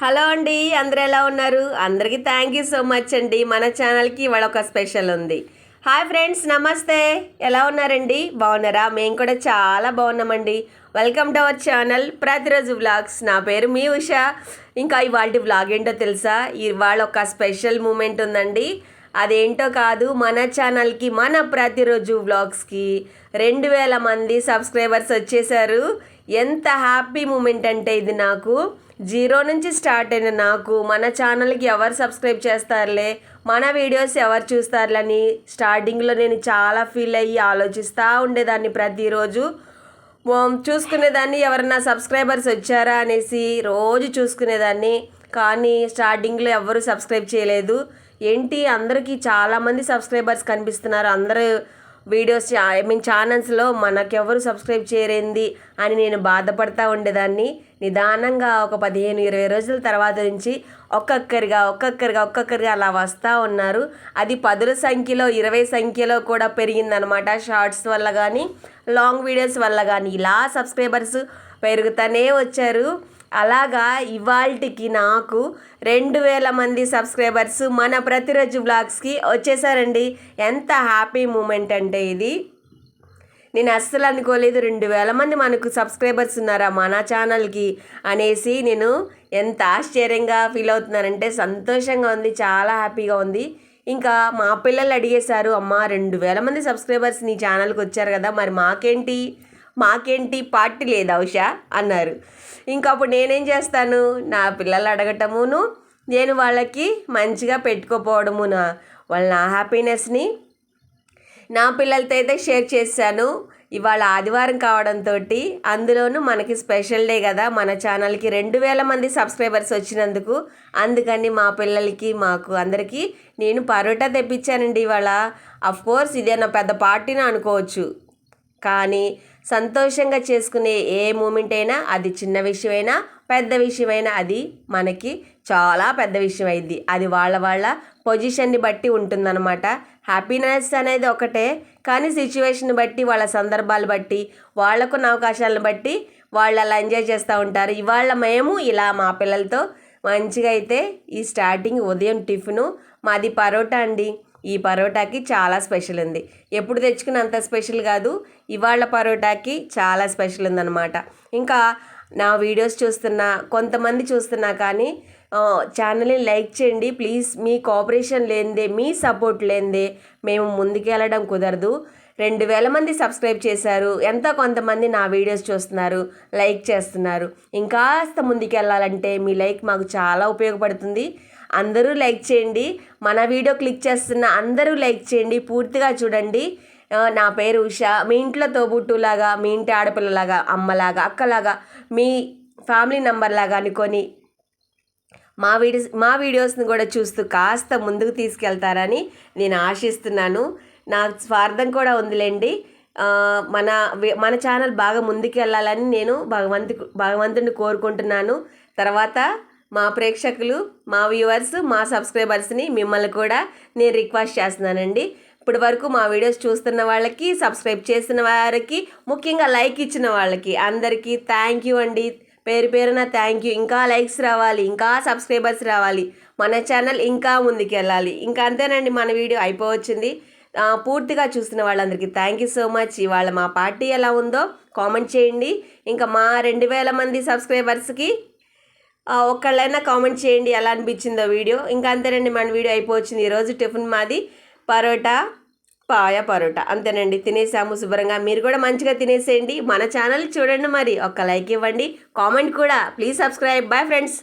Hello అండి అందరు ఎలా ఉన్నారు? అందరికీ థ్యాంక్ యూ సో మచ్ అండి. మన ఛానల్కి ఇవాళ ఒక స్పెషల్ ఉంది. హాయ్ ఫ్రెండ్స్ నమస్తే. ఎలా ఉన్నారండి? బాగున్నారా? మేము కూడా చాలా బాగున్నామండి. వెల్కమ్ టు అవర్ ఛానల్ ప్రతిరోజు వ్లాగ్స్ నా పేరు మీ ఉష. ఇంకా ఇవాళ వ్లాగ్ ఏంటో తెలుసా? ఇవాళ ఒక స్పెషల్ మూమెంట్ ఉందండి. అదేంటో కాదు మన ఛానల్కి మన ప్రతిరోజు వ్లాగ్స్కి రెండు వేల మంది సబ్స్క్రైబర్స్ వచ్చేసారు. ఎంత హ్యాపీ మూమెంట్ అంటే ఇది నాకు. జీరో నుంచి స్టార్ట్ అయిన నాకు మన ఛానల్కి ఎవరు సబ్స్క్రైబ్ చేస్తారులే మన వీడియోస్ ఎవరు చూస్తారులని స్టార్టింగ్లో నేను చాలా ఫీల్ అయ్యి ఆలోచిస్తూ ఉండేదాన్ని ప్రతిరోజు. చూసుకునేదాన్ని ఎవరన్నా సబ్స్క్రైబర్స్ వచ్చారా అనేసి రోజు చూసుకునేదాన్ని. కానీ స్టార్టింగ్లో ఎవరు సబ్స్క్రైబ్ చేయలేదు. ఏంటి? అందరికీ చాలామంది సబ్స్క్రైబర్స్ కనిపిస్తున్నారు. అందరూ వీడియోస్ ఐ మీన్ ఛానల్స్లో మనకెవరు సబ్స్క్రైబ్ చేయరేంది అని నేను బాధపడతా ఉండేదాన్ని. నిదానంగా ఒక పదిహేను ఇరవై రోజుల తర్వాత నుంచి ఒక్కొక్కరిగా ఒక్కొక్కరిగా ఒక్కొక్కరిగా అలా వస్తూ ఉన్నారు. అది పదుల సంఖ్యలో ఇరవై సంఖ్యలో కూడా పెరిగిందనమాట షార్ట్స్ వల్ల కానీ లాంగ్ వీడియోస్ వల్ల కానీ ఇలా సబ్స్క్రైబర్స్ పెరుగుతూనే వచ్చారు. అలాగా ఇవాల్టికి నాకు రెండు వేల మంది సబ్స్క్రైబర్స్ మన ప్రతిరోజు వ్లాగ్స్కి వచ్చేసారండి. ఎంత హ్యాపీ మూమెంట్ అంటే ఇది. నేను అస్సలు అనుకోలేదు రెండు వేల మంది మనకు సబ్స్క్రైబర్స్ ఉన్నారా మన ఛానల్కి అనేసి నేను ఎంత ఆశ్చర్యంగా ఫీల్ అవుతున్నానంటే సంతోషంగా ఉంది చాలా హ్యాపీగా ఉంది. ఇంకా మా పిల్లలు అడిగేశారు అమ్మ రెండు వేల మంది సబ్స్క్రైబర్స్ నీ ఛానల్కి వచ్చారు కదా మరి మాకేంటి? మాకేంటి పార్టీ లేదా ఉషా అన్నారు. ఇంకా అప్పుడు నేనేం చేస్తాను? నా పిల్లలు అడగటమును నేను వాళ్ళకి మంచిగా పెట్టుకోపోవడమునా? వాళ్ళ నా హ్యాపీనెస్ని నా పిల్లలతో అయితే షేర్ చేశాను. ఇవాళ ఆదివారం కావడంతో అందులోనూ మనకి స్పెషల్ డే కదా. మన ఛానల్కి రెండు వేల మంది సబ్స్క్రైబర్స్ వచ్చినందుకు అందుకని మా పిల్లలకి మాకు అందరికీ నేను పరోటా తెప్పించానండి ఇవాళ. కోర్స్ ఇదే నా పెద్ద పార్టీని అనుకోవచ్చు. కానీ సంతోషంగా చేసుకునే ఏ మూమెంట్ అయినా అది చిన్న విషయమైనా పెద్ద విషయమైనా అది మనకి చాలా పెద్ద విషయం అయింది అది వాళ్ళ వాళ్ళ పొజిషన్ని బట్టి ఉంటుందన్నమాట. హ్యాపీనెస్ అనేది ఒకటే కానీ సిచ్యువేషన్ బట్టి వాళ్ళ సందర్భాలు బట్టి వాళ్ళకున్న అవకాశాలను బట్టి వాళ్ళు అలా ఎంజాయ్ చేస్తూ ఉంటారు. ఇవాళ మేము ఇలా మా పిల్లలతో మంచిగా అయితే ఈ స్టార్టింగ్ ఉదయం టిఫిను మాది పరోటా అండి. ఈ పరోటాకి చాలా స్పెషల్ ఉంది. ఎప్పుడు తెచ్చుకున్న అంత స్పెషల్ కాదు. ఇవాళ పరోటాకి చాలా స్పెషల్ ఉందన్నమాట. ఇంకా నా వీడియోస్ చూస్తున్నా కొంతమంది చూస్తున్నా కానీ ఛానల్ని లైక్ చేయండి. ప్లీజ్ మీ కోఆపరేషన్ లేనిదే మీ సపోర్ట్ లేనిదే మేము ముందుకెళ్ళడం కుదరదు. రెండు వేల మంది సబ్స్క్రైబ్ చేశారు. ఎంత కొంతమంది నా వీడియోస్ చూస్తున్నారు లైక్ చేస్తున్నారు. ఇంకాస్త ముందుకెళ్ళాలంటే మీ లైక్ మాకు చాలా ఉపయోగపడుతుంది. అందరూ లైక్ చేయండి. మన వీడియో క్లిక్ చేస్తున్న అందరూ లైక్ చేయండి. పూర్తిగా చూడండి. నా పేరు ఉష. మీ ఇంట్లో తోబుట్టులాగా మీ ఇంటి ఆడపిల్లలాగా అమ్మలాగా అక్కలాగా మీ ఫ్యామిలీ నంబర్లాగా అనుకొని మా వీడియోస్ మా వీడియోస్ని కూడా చూస్తూ కాస్త ముందుకు తీసుకెళ్తారని నేను ఆశిస్తున్నాను. నా స్వార్థం కూడా ఉందిలేండి. మన మన ఛానల్ బాగా ముందుకు వెళ్ళాలని నేను భగవంతు భగవంతుని కోరుకుంటున్నాను. తర్వాత మా ప్రేక్షకులు మా వ్యూవర్స్ మా సబ్స్క్రైబర్స్ని మిమ్మల్ని కూడా నేను రిక్వెస్ట్ చేస్తున్నానండి. ఇప్పటి వరకు మా వీడియోస్ చూస్తున్న వాళ్ళకి సబ్స్క్రైబ్ చేసిన వారికి ముఖ్యంగా లైక్ ఇచ్చిన వాళ్ళకి అందరికీ థ్యాంక్ యూ అండి. పేరు పేరున థ్యాంక్ యూ ఇంకా లైక్స్ రావాలి ఇంకా సబ్స్క్రైబర్స్ రావాలి. మన ఛానల్ ఇంకా ముందుకు వెళ్ళాలి ఇంకా అంతేనండి మన వీడియో అయిపోవచ్చింది. పూర్తిగా చూస్తున్న వాళ్ళందరికీ థ్యాంక్ యూ సో మచ్ ఇవాళ మా పార్టీ ఎలా ఉందో కామెంట్ చేయండి. ఇంకా మా రెండు వేల మంది సబ్స్క్రైబర్స్కి ఒక్కళ్ళైనా కామెంట్ చేయండి ఎలా అనిపించిందో వీడియో. ఇంకా అంతేనండి మన వీడియో అయిపోవచ్చింది ఈరోజు టిఫిన్ మాది పరోటా పాయ పరోటా. అంతేనండి తినేసాము శుభ్రంగా. మీరు కూడా మంచిగా తినేసేయండి. మన ఛానల్ చూడండి మరి ఒక్క లైక్ ఇవ్వండి. కామెంట్ కూడా ప్లీజ్ సబ్స్క్రైబ్. Bye friends.